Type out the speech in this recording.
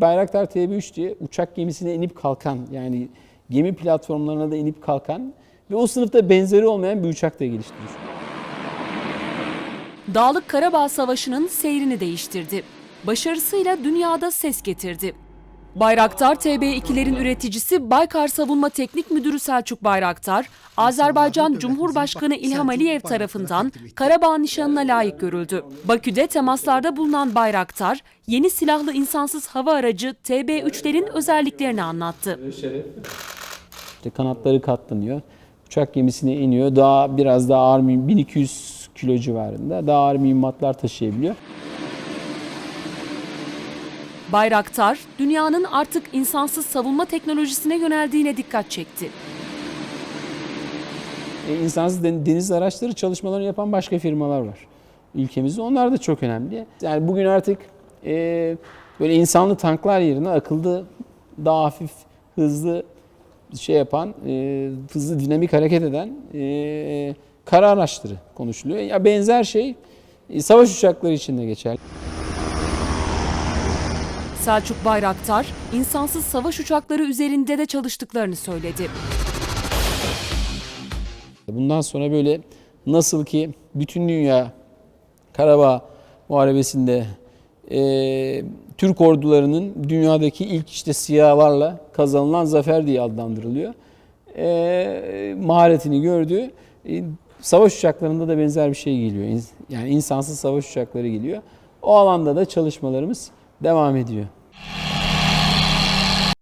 Bayraktar TB3 diye uçak gemisine inip kalkan yani gemi platformlarına da inip kalkan ve o sınıfta benzeri olmayan bir uçak da geliştiriyor. Dağlık Karabağ Savaşı'nın seyrini değiştirdi. Başarısıyla dünyada ses getirdi. Bayraktar TB2'lerin üreticisi Baykar Savunma Teknik Müdürü Selçuk Bayraktar, Azerbaycan Cumhurbaşkanı İlham Aliyev tarafından Karabağ nişanına layık görüldü. Bakü'de temaslarda bulunan Bayraktar, yeni silahlı insansız hava aracı TB3'lerin özelliklerini anlattı. İşte kanatları katlanıyor. Uçak gemisine iniyor. Daha biraz daha ağır mühim- 1200 kilo civarında daha ağır mühimmatlar taşıyabiliyor. Bayraktar, dünyanın artık insansız savunma teknolojisine yöneldiğine dikkat çekti. E, insansız den- deniz araçları çalışmalarını yapan başka firmalar var ülkemizde. Onlar da çok önemli. Yani bugün artık e, böyle insanlı tanklar yerine akıllı, daha hafif, hızlı şey yapan, e, hızlı dinamik hareket eden e, kara araçları konuşuluyor. Ya benzer şey e, savaş uçakları için de geçerli. Selçuk Bayraktar, insansız savaş uçakları üzerinde de çalıştıklarını söyledi. Bundan sonra böyle nasıl ki bütün dünya Karabağ Muharebesi'nde e, Türk ordularının dünyadaki ilk işte siyahlarla kazanılan zafer diye adlandırılıyor. E, maharetini gördü. E, savaş uçaklarında da benzer bir şey geliyor. Yani insansız savaş uçakları geliyor. O alanda da çalışmalarımız devam ediyor.